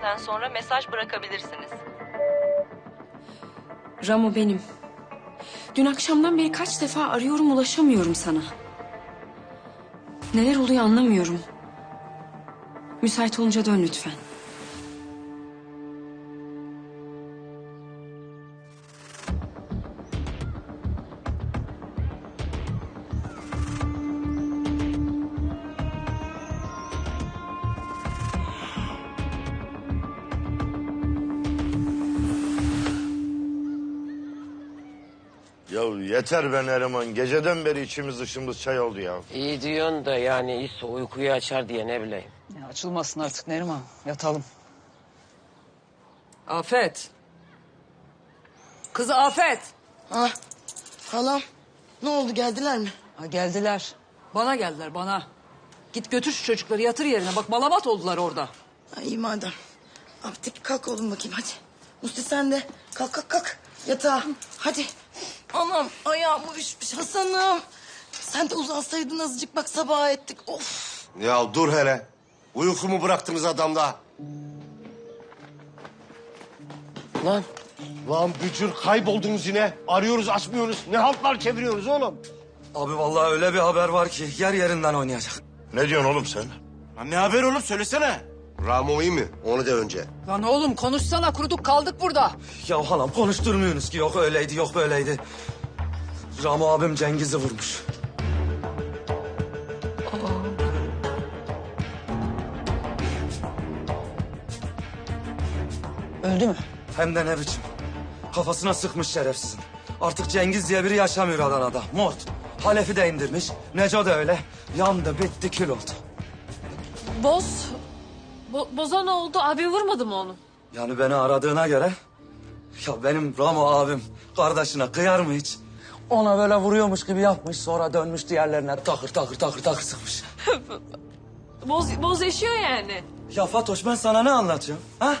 sesinden sonra mesaj bırakabilirsiniz. Ramo benim. Dün akşamdan beri kaç defa arıyorum ulaşamıyorum sana. Neler oluyor anlamıyorum. Müsait olunca dön lütfen. Yeter be Neriman. Geceden beri içimiz dışımız çay oldu ya. İyi diyorsun da yani iyisi uykuyu açar diye ne bileyim. Ya açılmasın artık Neriman. Yatalım. Afet. Kız Afet. Ha, halam ne oldu geldiler mi? Ha, geldiler. Bana geldiler bana. Git götür şu çocukları yatır yerine. Bak malamat oldular orada. Ha, iyi madem. Abdip kalk oğlum bakayım hadi. Musti sen de kalk kalk kalk yatağa hadi. Anam ayağım üşmüş Hasan'ım. Sen de uzansaydın azıcık bak sabaha ettik of. Ya dur hele. Uykumu bıraktınız adamda. Lan Lan bücür kayboldunuz yine. Arıyoruz açmıyoruz. Ne haltlar çeviriyoruz oğlum. Abi vallahi öyle bir haber var ki yer yerinden oynayacak. Ne diyorsun oğlum sen? Lan ne haber oğlum söylesene. Ramo iyi mi? Onu de önce. Lan oğlum konuşsana kuruduk kaldık burada. Ya halam konuşturmuyorsunuz ki yok öyleydi yok böyleydi. Ramo abim Cengiz'i vurmuş. Öldü mü? Hem de ne biçim. Kafasına sıkmış şerefsizin. Artık Cengiz diye biri yaşamıyor Adana'da. Mort. Halef'i de indirmiş. Neco da öyle. Yandı bitti kül oldu. Boz. Bo- Boza ne oldu? Abi vurmadı mı onu? Yani beni aradığına göre... Ya benim Ramo abim kardeşine kıyar mı hiç? Ona böyle vuruyormuş gibi yapmış. Sonra dönmüş diğerlerine takır takır takır takır sıkmış. Boz, boz yaşıyor yani. Ya Fatoş ben sana ne anlatıyorum? Ha?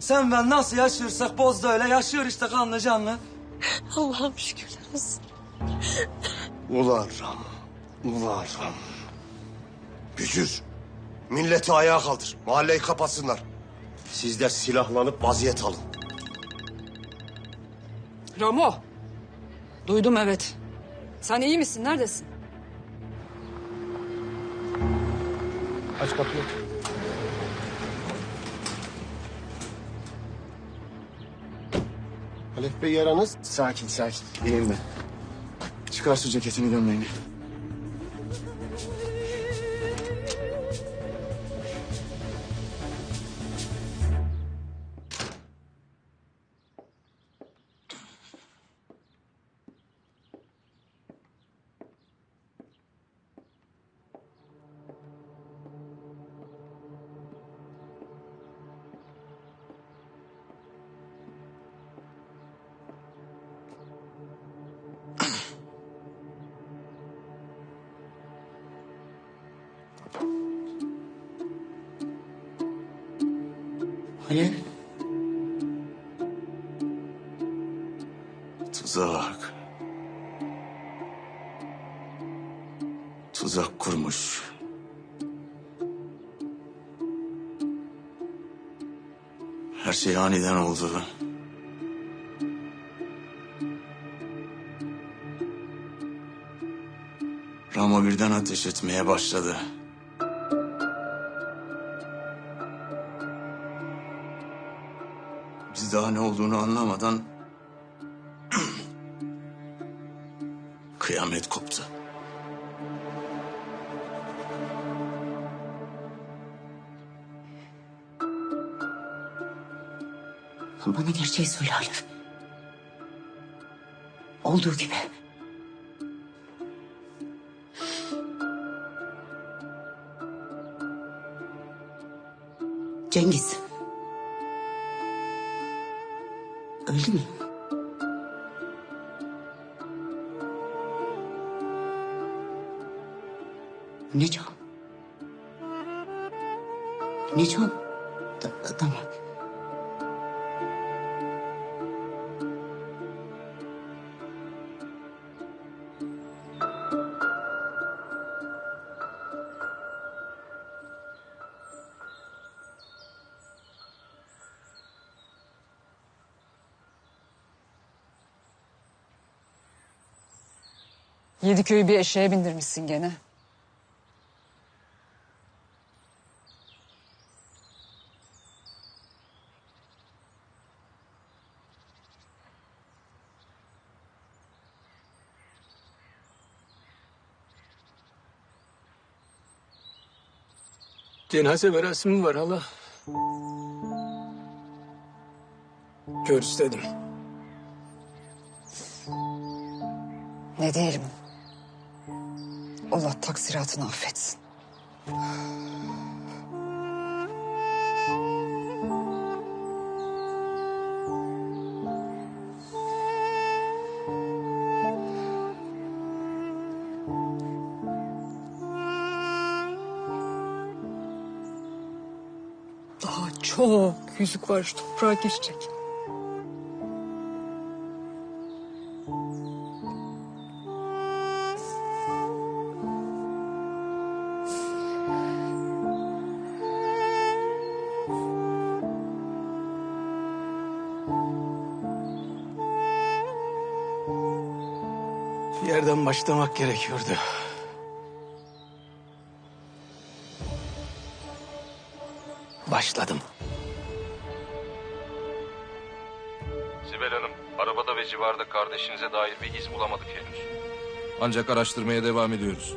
Sen ben nasıl yaşıyorsak Boz da öyle yaşıyor işte kanlı canlı. Allah'ım şükürler olsun. Ulan Ramo. Ulan Ramo. Bücür. Milleti ayağa kaldır. Mahalleyi kapatsınlar. Siz de silahlanıp vaziyet alın. Ramo. Duydum evet. Sen iyi misin? Neredesin? Aç kapıyı. Halef Bey yaranız. Sakin sakin. İyiyim ben. Çıkar şu ceketini gömleğini. Halil Tuzak. Tuzak kurmuş. Her şey aniden oldu. Ramo birden ateş etmeye başladı. Daha ne olduğunu anlamadan kıyamet koptu. bana gerçeği söyle Halil. Olduğu gibi. Cengiz. Öldü mü? Necan. Necan. Ta- tamam. Yediköy'ü bir eşeğe bindirmişsin gene. Cenaze merasimi var hala. Gör istedim. Ne diyelim? Allah taksiratını affetsin. Daha çok yüzük var şu toprağa girecek. Yerden başlamak gerekiyordu. Başladım. Sibel Hanım, arabada ve civarda kardeşinize dair bir iz bulamadık henüz. Ancak araştırmaya devam ediyoruz.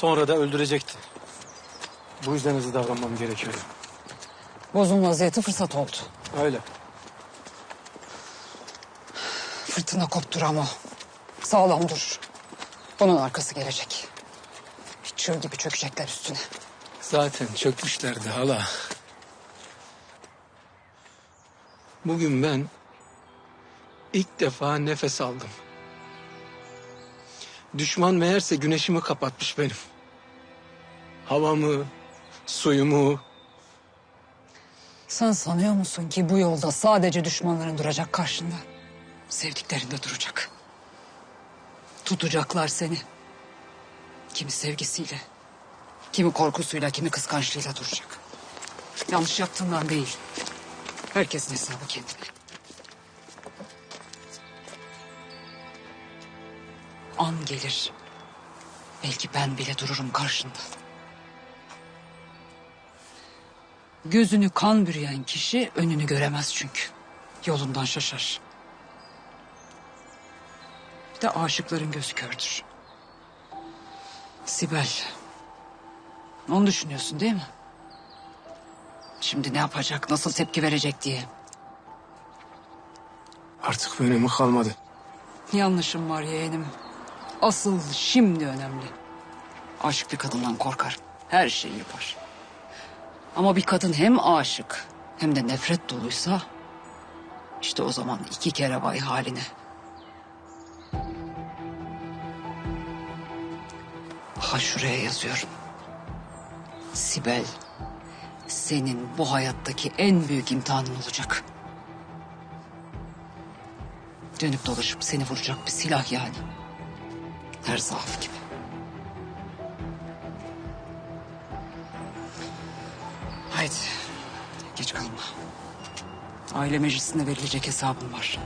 Sonra da öldürecekti. Bu yüzden hızlı davranmam gerekiyordu. Bozulma vaziyeti fırsat oldu. Öyle. Fırtına koptu Ramo. Sağlam dur. Bunun arkası gelecek. Bir çığ gibi çökecekler üstüne. Zaten çökmüşlerdi hala. Bugün ben ilk defa nefes aldım. Düşman meğerse güneşimi kapatmış benim. Havamı, suyumu, Sen sanıyor musun ki bu yolda sadece düşmanların duracak karşında? Sevdiklerin de duracak. Tutacaklar seni. Kimi sevgisiyle, kimi korkusuyla, kimi kıskançlığıyla duracak. Yanlış yaptığından değil. Herkesin hesabı kendine. An gelir. Belki ben bile dururum karşında. Gözünü kan bürüyen kişi önünü göremez çünkü. Yolundan şaşar. Bir de aşıkların gözü kördür. Sibel. Onu düşünüyorsun değil mi? Şimdi ne yapacak, nasıl tepki verecek diye. artık bir önemi kalmadı. Yanlışım var yeğenim. Asıl şimdi önemli. Aşık bir kadından korkar. Her şeyi yapar. Ama bir kadın hem aşık hem de nefret doluysa... ...işte o zaman iki kere vay haline. Ha şuraya yazıyorum. Sibel, senin bu hayattaki en büyük imtihanın olacak. Dönüp dolaşıp seni vuracak bir silah yani. Her zaaf gibi. Haydi. Geç kalma. Aile meclisinde verilecek hesabım var.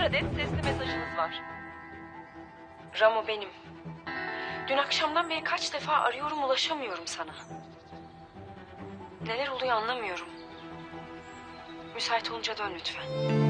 Bir adet sesli mesajınız var. Ramo benim. Dün akşamdan beri kaç defa arıyorum ulaşamıyorum sana. Neler oluyor anlamıyorum. Müsait olunca dön lütfen.